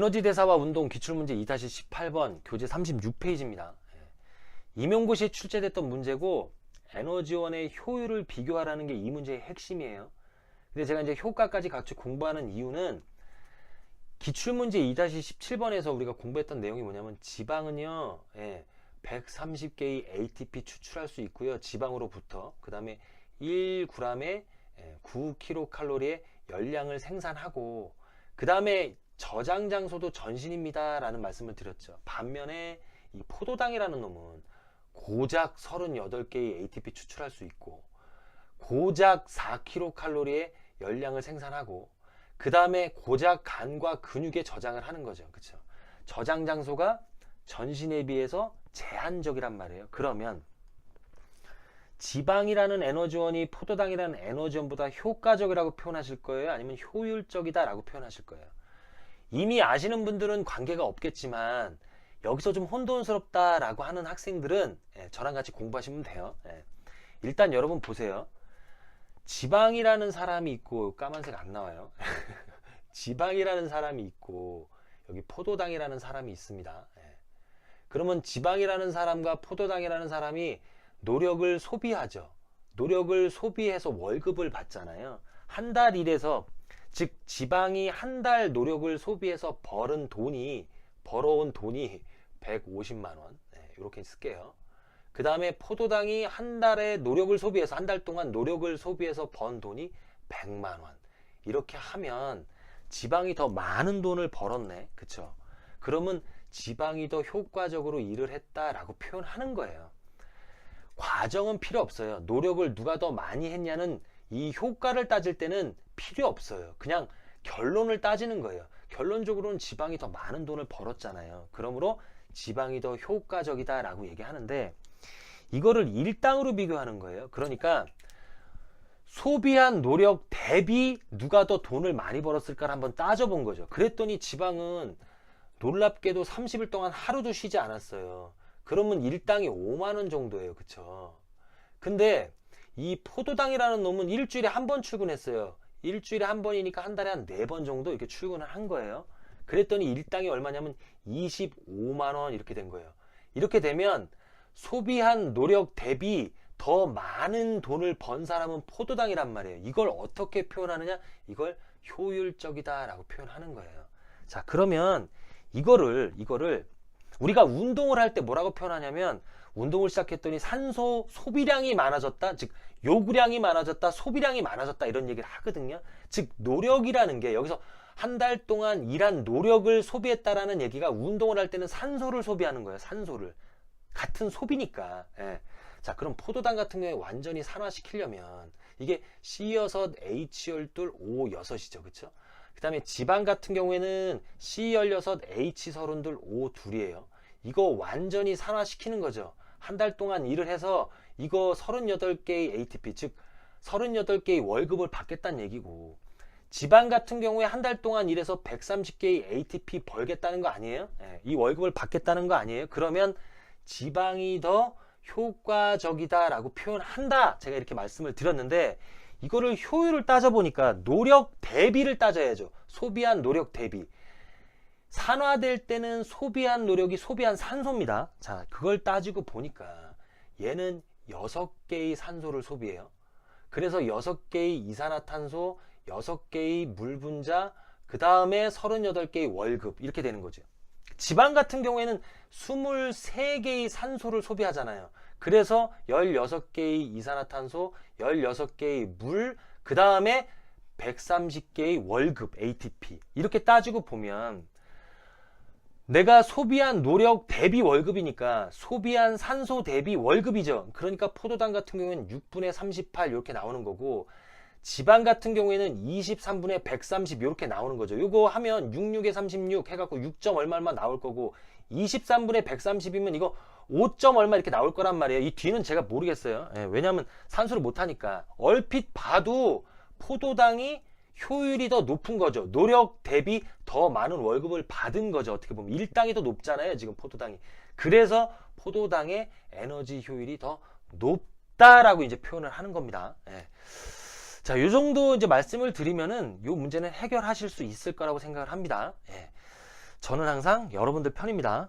에너지 대사와 운동 기출문제 2-18번 교재 36페이지입니다. 임용고시에 출제됐던 문제고 에너지원의 효율을 비교하라는 게 이 문제의 핵심이에요. 근데 제가 이제 효과까지 같이 공부하는 이유는 기출문제 2-17번에서 우리가 공부했던 내용이 뭐냐면 지방은요, 예, 130개의 ATP 추출할 수 있고요. 지방으로부터. 그 다음에 1g에 9kcal의 열량을 생산하고, 그 다음에 저장 장소도 전신입니다. 라는 말씀을 드렸죠. 반면에 이 포도당이라는 놈은 고작 38개의 ATP 추출할 수 있고, 고작 4kcal의 열량을 생산하고, 그 다음에 고작 간과 근육에 저장을 하는 거죠. 그쵸? 저장 장소가 전신에 비해서 제한적이란 말이에요. 그러면 지방이라는 에너지원이 포도당이라는 에너지원보다 효과적이라고 표현하실 거예요? 아니면 효율적이다라고 표현하실 거예요? 이미 아시는 분들은 관계가 없겠지만 여기서 좀 혼돈스럽다라고 하는 학생들은 예, 저랑 같이 공부하시면 돼요. 예. 일단 여러분 보세요. 지방이라는 사람이 있고 까만색 안 나와요. 지방이라는 사람이 있고 여기 포도당이라는 사람이 있습니다. 예. 그러면 지방이라는 사람과 포도당이라는 사람이 노력을 소비하죠. 노력을 소비해서 월급을 받잖아요. 한 달 일해서 즉 지방이 한 달 노력을 소비해서 벌은 돈이 벌어온 돈이 150만 원. 네, 이렇게 쓸게요. 그 다음에 포도당이 한 달에 노력을 소비해서 한 달 동안 노력을 소비해서 번 돈이 100만 원. 이렇게 하면 지방이 더 많은 돈을 벌었네. 그쵸? 그러면 지방이 더 효과적으로 일을 했다라고 표현하는 거예요. 과정은 필요 없어요. 노력을 누가 더 많이 했냐는 이 효과를 따질 때는 필요 없어요 그냥 결론을 따지는 거예요 결론적으로는 지방이 더 많은 돈을 벌었잖아요 그러므로 지방이 더 효과적이다라고 얘기하는데 이거를 일당으로 비교하는 거예요. 그러니까 소비한 노력 대비 누가 더 돈을 많이 벌었을까를 한번 따져본 거죠. 그랬더니 지방은 놀랍게도 30일 동안 하루도 쉬지 않았어요. 그러면 일당이 5만 원 정도예요. 그쵸? 근데 이 포도당이라는 놈은 일주일에 한 번 출근했어요. 일주일에 한 번이니까 한 달에 한 네 번 정도 이렇게 출근을 한 거예요. 그랬더니 일당이 얼마냐면 25만 원 이렇게 된 거예요. 이렇게 되면 소비한 노력 대비 더 많은 돈을 번 사람은 포도당이란 말이에요. 이걸 어떻게 표현하느냐? 이걸 효율적이다라고 표현하는 거예요. 자, 그러면 이거를 이거를 우리가 운동을 할 때 뭐라고 표현하냐면 운동을 시작했더니 산소 소비량이 많아졌다. 즉 요구량이 많아졌다. 소비량이 많아졌다. 이런 얘기를 하거든요. 즉 노력이라는 게 여기서 한 달 동안 일한 노력을 소비했다라는 얘기가 운동을 할 때는 산소를 소비하는 거예요. 산소를. 같은 소비니까. 예. 자, 그럼 포도당 같은 경우에 완전히 산화시키려면 이게 C6, H12, O6이죠. 그쵸? 그 다음에 지방 같은 경우에는 C16, H32, O2이에요. 이거 완전히 산화시키는 거죠. 한 달 동안 일을 해서 이거 38개의 ATP, 즉 38개의 월급을 받겠다는 얘기고 지방 같은 경우에 한 달 동안 일해서 130개의 ATP 벌겠다는 거 아니에요? 예, 이 월급을 받겠다는 거 아니에요? 그러면 지방이 더 효과적이다라고 표현한다. 제가 이렇게 말씀을 드렸는데 이거를 효율을 따져보니까 노력 대비를 따져야죠. 소비한 노력 대비. 산화될 때는 소비한 노력이 소비한 산소입니다. 자, 그걸 따지고 보니까 얘는 6개의 산소를 소비해요. 그래서 6개의 이산화탄소, 6개의 물 분자, 그 다음에 38개의 월급 이렇게 되는 거죠. 지방 같은 경우에는 23개의 산소를 소비하잖아요. 그래서 16개의 이산화탄소, 16개의 물, 그 다음에 130개의 월급 ATP 이렇게 따지고 보면 내가 소비한 노력 대비 월급이니까 소비한 산소 대비 월급이죠. 그러니까 포도당 같은 경우에는 6분의 38 이렇게 나오는 거고 지방 같은 경우에는 23분의 130 이렇게 나오는 거죠. 이거 하면 66에 36 해갖고 6점 얼마 얼마 나올 거고 23분의 130이면 이거 5점 얼마 이렇게 나올 거란 말이에요. 이 뒤는 제가 모르겠어요. 예, 왜냐하면 산수를 못하니까 얼핏 봐도 포도당이 효율이 더 높은 거죠. 노력 대비 더 많은 월급을 받은 거죠. 어떻게 보면 일당이 더 높잖아요. 지금 포도당이. 그래서 포도당의 에너지 효율이 더 높다라고 이제 표현을 하는 겁니다. 예. 자, 요 정도 이제 말씀을 드리면은 요 문제는 해결하실 수 있을 거라고 생각을 합니다. 예. 저는 항상 여러분들 편입니다.